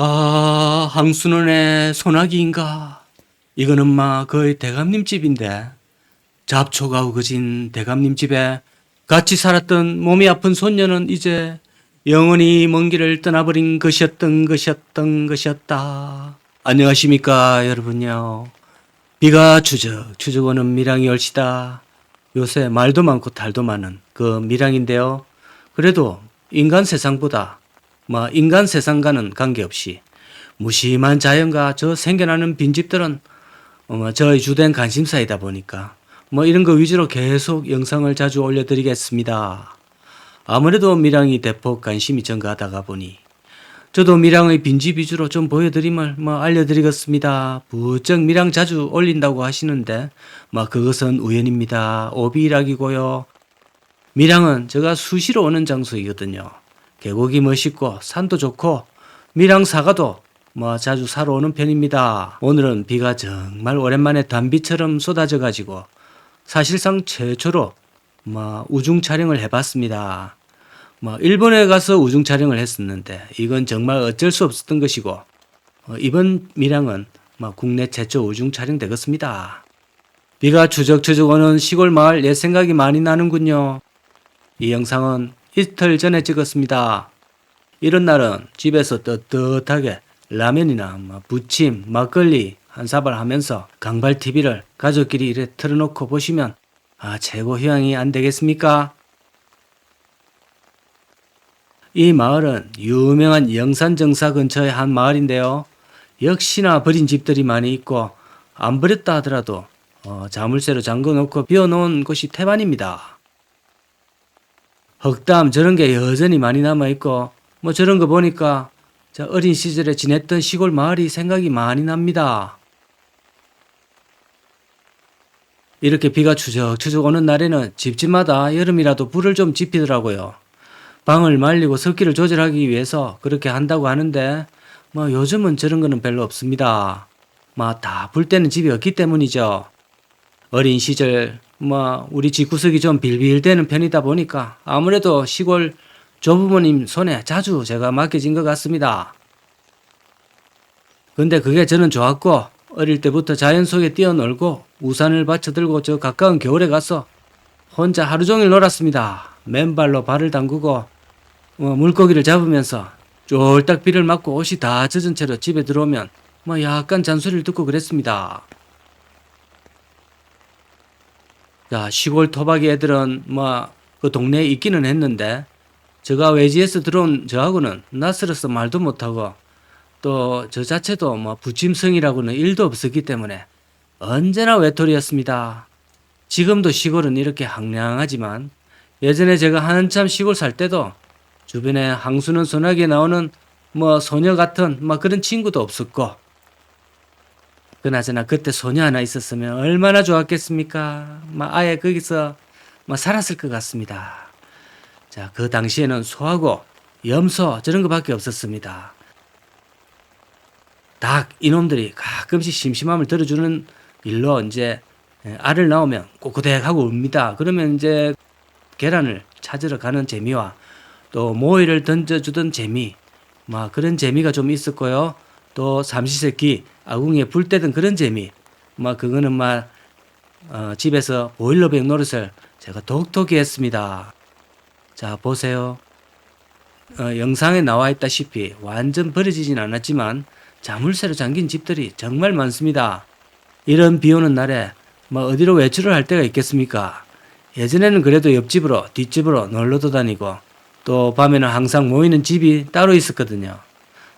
아, 항순원의 소나기인가? 이거는 마 거의 대감님 집인데 잡초가 우거진 대감님 집에 같이 살았던 몸이 아픈 손녀는 이제 영원히 먼 길을 떠나버린 것이었던 것이었던 것이었다. 안녕하십니까 여러분요. 비가 추적 추적 오는 밀양이 얼시다. 요새 말도 많고 달도 많은 그 밀양인데요. 그래도 인간 세상보다 뭐 인간 세상과는 관계없이 무심한 자연과 저 생겨나는 빈집들은 어, 저의 주된 관심사이다 보니까 뭐 이런 거 위주로 계속 영상을 자주 올려드리겠습니다. 아무래도 밀양이 대폭 관심이 증가하다가 보니 저도 밀양의 빈집 위주로 좀 보여드림을 뭐 알려드리겠습니다. 부쩍 밀양 자주 올린다고 하시는데 뭐 그것은 우연입니다. 오비락이고요. 밀양은 제가 수시로 오는 장소이거든요. 계곡이 멋있고 산도 좋고 밀양 사과도 뭐 자주 사러 오는 편입니다. 오늘은 비가 정말 오랜만에 단비처럼 쏟아져 가지고 사실상 최초로 뭐 우중 촬영을 해봤습니다. 뭐 일본에 가서 우중 촬영을 했었는데 이건 정말 어쩔 수 없었던 것이고 어, 이번 밀양은 뭐 국내 최초 우중 촬영 되겠습니다. 비가 추적추적 오는 시골 마을 옛 생각이 많이 나는군요. 이 영상은 이틀 전에 찍었습니다. 이런 날은 집에서 떳떳하게 라면이나 뭐 부침, 막걸리 한 사발 하면서 강발 TV를 가족끼리 이래 틀어놓고 보시면 아 최고 휴양이 안 되겠습니까? 이 마을은 유명한 영산정사 근처의 한 마을인데요. 역시나 버린 집들이 많이 있고 안 버렸다 하더라도 어, 자물쇠로 잠궈놓고 비워놓은 곳이 태반입니다. 흑담 저런 게 여전히 많이 남아 있고 뭐 저런 거 보니까 저 어린 시절에 지냈던 시골 마을이 생각이 많이 납니다. 이렇게 비가 추적추적 오는 날에는 집집마다 여름이라도 불을 좀 지피더라고요. 방을 말리고 습기를 조절하기 위해서 그렇게 한다고 하는데 뭐 요즘은 저런 거는 별로 없습니다. 뭐 다 불 때는 집이 없기 때문이죠. 어린 시절 뭐 우리 집구석이 좀 빌빌대는 편이다 보니까 아무래도 시골 조부모님 손에 자주 제가 맡겨진 것 같습니다. 근데 그게 저는 좋았고 어릴 때부터 자연 속에 뛰어놀고 우산을 받쳐 들고 저 가까운 겨울에 가서 혼자 하루 종일 놀았습니다. 맨발로 발을 담그고 어, 물고기를 잡으면서 쫄딱 비를 맞고 옷이 다 젖은 채로 집에 들어오면 뭐 약간 잔소리를 듣고 그랬습니다. 자, 시골 토박이 애들은 뭐 그 동네에 있기는 했는데 제가 외지에서 들어온 저하고는 낯설어서 말도 못하고 또 저 자체도 뭐 부침성이라고는 일도 없었기 때문에 언제나 외톨이였습니다. 지금도 시골은 이렇게 황량하지만 예전에 제가 한참 시골 살 때도 주변에 항수는 소나기에 나오는 뭐 소녀 같은 뭐 그런 친구도 없었고 그나저나 그때 소녀 하나 있었으면 얼마나 좋았겠습니까? 막 아예 거기서 막 살았을 것 같습니다. 자, 그 당시에는 소하고 염소 저런 거밖에 없었습니다. 닭 이놈들이 가끔씩 심심함을 들어주는 일로 이제 알을 낳으면 꼬꼬댁하고 웁니다. 그러면 이제 계란을 찾으러 가는 재미와 또 모이를 던져주던 재미, 막 그런 재미가 좀 있었고요. 또 삼시세끼 아궁이에 불 때던 그런 재미, 막 그거는 막 어, 집에서 보일러백 노릇을 제가 독특히 했습니다. 자 보세요. 어, 영상에 나와 있다시피 완전 버려지진 않았지만 자물쇠로 잠긴 집들이 정말 많습니다. 이런 비 오는 날에 뭐 어디로 외출을 할 때가 있겠습니까? 예전에는 그래도 옆집으로 뒷집으로 놀러도 다니고 또 밤에는 항상 모이는 집이 따로 있었거든요.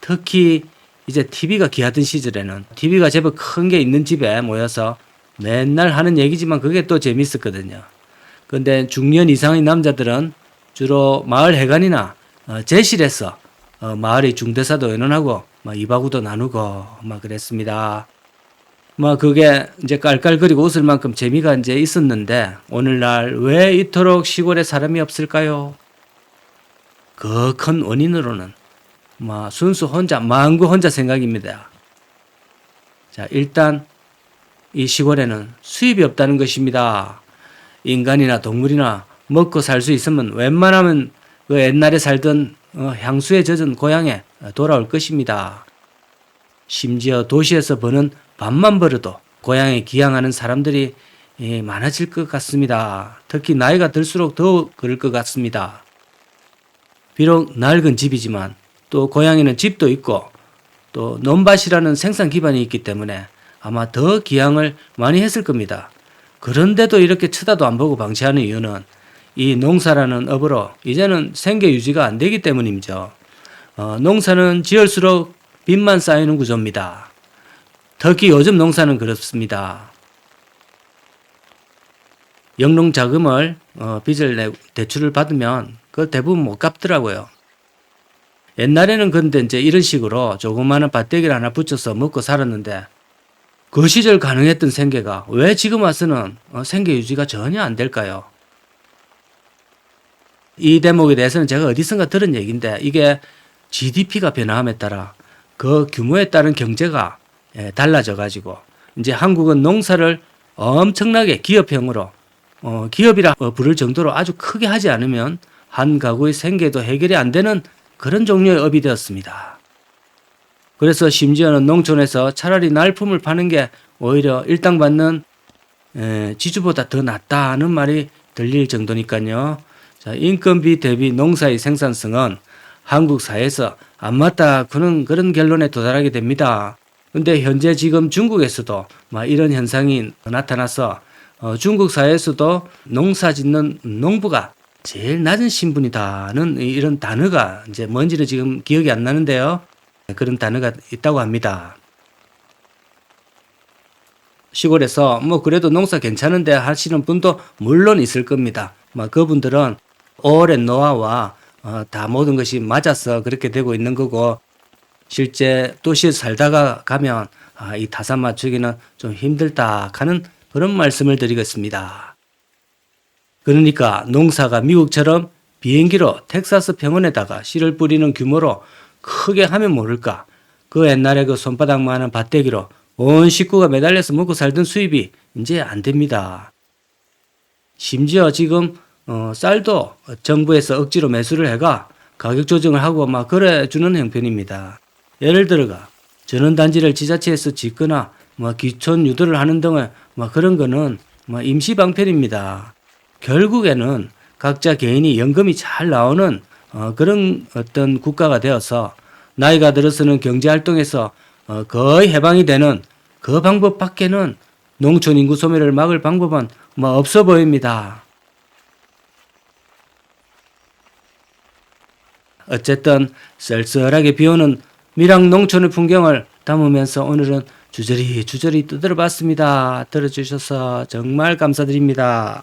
특히 이제 TV가 귀하던 시절에는 TV가 제법 큰 게 있는 집에 모여서 맨날 하는 얘기지만 그게 또 재밌었거든요. 근데 중년 이상의 남자들은 주로 마을 해관이나 어, 제실에서 어, 마을의 중대사도 의논하고 막 이바구도 나누고 막 그랬습니다. 뭐 그게 이제 깔깔거리고 웃을 만큼 재미가 이제 있었는데 오늘날 왜 이토록 시골에 사람이 없을까요? 그 큰 원인으로는 뭐 순수 혼자 망구 혼자 생각입니다. 자 일단 이 시골에는 수입이 없다는 것입니다. 인간이나 동물이나 먹고 살 수 있으면 웬만하면 그 옛날에 살던 어, 향수에 젖은 고향에 돌아올 것입니다. 심지어 도시에서 버는 밥만 벌어도 고향에 기양하는 사람들이 예, 많아질 것 같습니다. 특히 나이가 들수록 더 그럴 것 같습니다. 비록 낡은 집이지만 또 고향에는 집도 있고 또 논밭이라는 생산 기반이 있기 때문에 아마 더 기양을 많이 했을 겁니다. 그런데도 이렇게 쳐다도 안 보고 방치하는 이유는 이 농사라는 업으로 이제는 생계 유지가 안 되기 때문이죠. 어, 농사는 지을수록 빚만 쌓이는 구조입니다. 특히 요즘 농사는 그렇습니다. 영농 자금을 어, 빚을 내 대출을 받으면 그 대부분 못 갚더라고요. 옛날에는 근데 이제 이런 식으로 조그마한 밭대기를 하나 붙여서 먹고 살았는데 그 시절 가능했던 생계가 왜 지금 와서는 어, 생계 유지가 전혀 안 될까요? 이 대목에 대해서는 제가 어디선가 들은 얘기인데 이게 GDP가 변화함에 따라 그 규모에 따른 경제가 예, 달라져 가지고 이제 한국은 농사를 엄청나게 기업형으로 어, 기업이라 어, 부를 정도로 아주 크게 하지 않으면 한 가구의 생계도 해결이 안 되는 그런 종류의 업이 되었습니다. 그래서 심지어는 농촌에서 차라리 날품을 파는 게 오히려 일당 받는 에, 지주보다 더 낫다는 말이 들릴 정도니까요. 자, 인건비 대비 농사의 생산성은 한국 사회에서 안 맞다 그런 그런 결론에 도달하게 됩니다. 근데 현재 지금 중국에서도 막 이런 현상이 나타나서 어, 중국 사회에서도 농사 짓는 농부가 제일 낮은 신분이다는 이- 이런 단어가 이제 뭔지는 지금 기억이 안 나는데요. 그런 단어가 있다고 합니다. 시골에서 뭐 그래도 농사 괜찮은데 하시는 분도 물론 있을 겁니다. 뭐 그분들은 오랜 노하와 어, 다 모든 것이 맞아서 그렇게 되고 있는 거고 실제 도시에 살다가 가면 아, 이 타산 맞추기는 좀 힘들다 하는 그런 말씀을 드리겠습니다. 그러니까 농사가 미국처럼 비행기로 텍사스 평원에다가 씨를 뿌리는 규모로 크게 하면 모를까. 그 옛날에 그 손바닥만한 밭대기로 온 식구가 매달려서 먹고 살던 수입이 이제 안 됩니다. 심지어 지금 어, 쌀도 정부에서 억지로 매수를 해가 가격 조정을 하고 막 그래 주는 형편입니다. 예를 들어가 전원단지를 지자체에서 짓거나 뭐 기촌 유도를 하는 등의 뭐 그런 거는 뭐 임시 방편입니다. 결국에는 각자 개인이 연금이 잘 나오는 어, 그런 어떤 국가가 되어서 나이가 들어서는 경제 활동에서 어, 거의 해방이 되는 그 방법밖에는 농촌 인구 소멸을 막을 방법은 뭐 없어 보입니다. 어쨌든 쓸쓸하게 비오는 밀양 농촌의 풍경을 담으면서 오늘은 주저리 주저리 두드려 봤습니다. 들어주셔서 정말 감사드립니다.